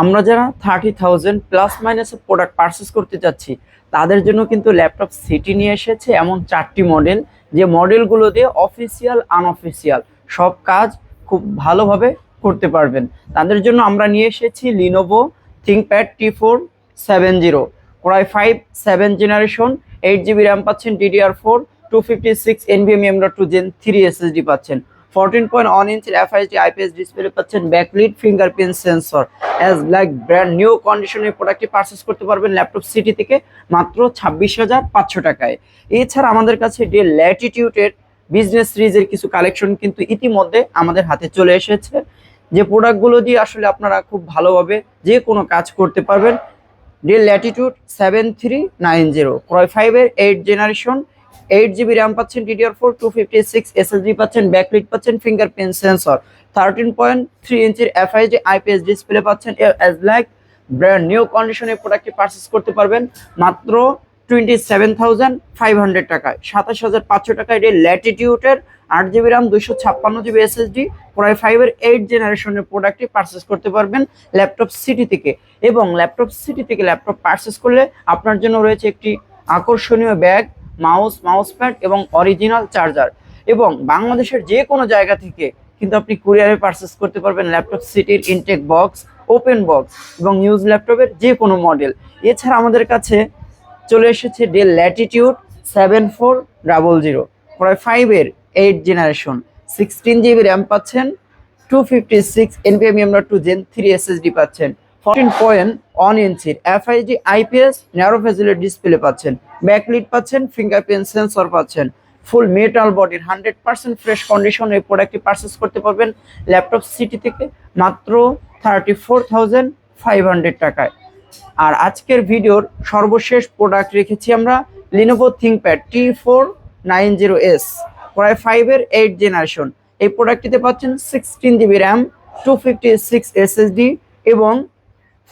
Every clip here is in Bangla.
আমরা যারা thirty thousand plus minus product purchase করতে চাচ্ছি তাদের জন্য কিন্তু ল্যাপটপ সিটি নিয়ে এসেছে এমন চারটি মডেল যে মডেলগুলো দিয়ে অফিসিয়াল আনঅফিসিয়াল সব কাজ খুব ভালোভাবে করতে পারবেন। তাদের জন্য আমরা নিয়ে এসেছি Lenovo ThinkPad T four seven zero core i five seven generation eight GB RAM পাচ্ছেন DDR four two fifty six NVMe M dot two gen three SSD পাচ্ছেন। ফোরটিন পয়েন্ট ওয়ান ইঞ্চের এফআইডি আইপিএস ডিসপ্লে পাচ্ছেন backlit fingerprint sensor as like brand new কন্ডিশনের প্রোডাক্টটি পারচেস করতে পারবেন ল্যাপটপ সিটি থেকে মাত্র ছাব্বিশ হাজার পাঁচশো টাকায়। এছাড়া আমাদের কাছে ডে ল্যাটিটিউডের বিজনেস সিরিজের কিছু কালেকশন কিন্তু ইতিমধ্যে আমাদের হাতে চলে এসেছে। যে প্রোডাক্টগুলো দিয়ে আসলে আপনারা খুব ভালোভাবে যে কোনো কাজ করতে পারবেন। Dell Latitude seven three nine zero ক্রয় ফাইভের eight generation eight GB RAM পাচ্ছেন DDR four two fifty six SSD পাচ্ছেন ব্যাকলিট পাচ্ছেন fingerprint sensor thirteen point three ইঞ্চির এফআইজি আইপিএস ডিসপ্লে পাচ্ছেন অ্যাজ লাইক ব্র্যান্ড নিউ কন্ডিশনে প্রোডাক্টটি পারচেস করতে পারবেন, মাত্র twenty seven thousand five hundred টাকায়, সাতাশ হাজার পাঁচশো টাকায় এটি ল্যাটিটিউডের আট জিবি র্যাম দুইশো ছাপ্পান্ন জিবি এসএসডি প্রায় ফাইভের এইট জেনারেশনের প্রোডাক্টটি পারচেস করতে পারবেন ল্যাপটপ সিটি থেকে। এবং ল্যাপটপ সিটি থেকে ল্যাপটপ পারচেস করলে আপনার জন্য রয়েছে একটি আকর্ষণীয় ব্যাগ মাউস মাউস প্যাড এবং অরিজিনাল চার্জার এবং বাংলাদেশের যে কোনো জায়গা থেকে কিন্তু আপনি কুরিয়ারে পারচেস করতে পারবেন ল্যাপটপ সিটির ইনটেক বক্স ওপেন বক্স এবং নিউজ ল্যাপটপের যে কোনো মডেল এছাড়া আমাদের কাছে চলে এসেছে Dell Latitude seven four double zero প্রায় ফাইভের eight generation sixteen GB RAM পাচ্ছেন two fifty six npm M two gen three SSD পাচ্ছেন। ফোরটিন পয়েন্ট ওয়ান ইঞ্চির এফআইজি আইপিএস ন্যারো ফেজিলের ডিসপ্লে পাচ্ছেন পাচ্ছেন পাচ্ছেন ফুল মেটাল বডির হান্ড্রেড পার্সেন্ট ফ্রেশ কন্ডিশন এই প্রোডাক্টটি করতে পারবেন ল্যাপটপ সিটি থেকে মাত্র thirty four thousand five hundred টাকায়। আর আজকের ভিডিওর সর্বশেষ প্রোডাক্ট রেখেছি আমরা Lenovo ThinkPad T four nine zero S প্রায় ফাইভের এইট জেনারেশন এই প্রোডাক্টটিতে পাচ্ছেন sixteen GB RAM two fifty six SSD এবং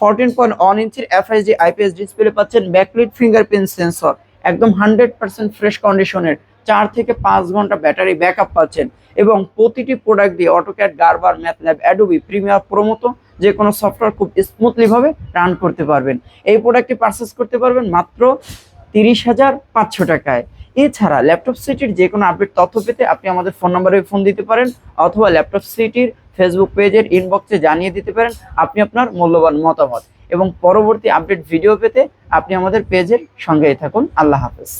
ফোরটিন পয়েন্ট ওয়ান ইঞ্চির এফআইজি আইপিএস ডিসপ্লে পাচ্ছেন ব্যাকলিট ফিঙ্গারপ্রিন্ট সেন্সর একদম হান্ড্রেড পার্সেন্ট ফ্রেশ কন্ডিশনের চার থেকে পাঁচ ঘণ্টা ব্যাটারি ব্যাকআপ পাচ্ছেন। এবং প্রতিটি প্রোডাক্ট দিয়ে AutoCAD Gerber MATLAB Adobe Premiere প্রমোতো যে কোনো সফটওয়্যার খুব স্মুথলিভাবে রান করতে পারবেন। এই প্রোডাক্টটি পারচেস করতে পারবেন মাত্র তিরিশ হাজার পাঁচশো টাকায়। এছাড়া ল্যাপটপ সিটির যে কোনো আপডেট তথ্য পেতে আপনি আমাদের ফোন নম্বরে ফোন দিতে পারেন, অথবা ল্যাপটপ সিটির ফেসবুক পেজের ইনবক্সে জানিয়ে দিতে পারেন আপনি আপনার মূল্যবান মতামত এবং পরবর্তী আপডেট ভিডিও পেতে আপনি আমাদের পেজের সঙ্গেই থাকুন। আল্লাহ হাফেজ।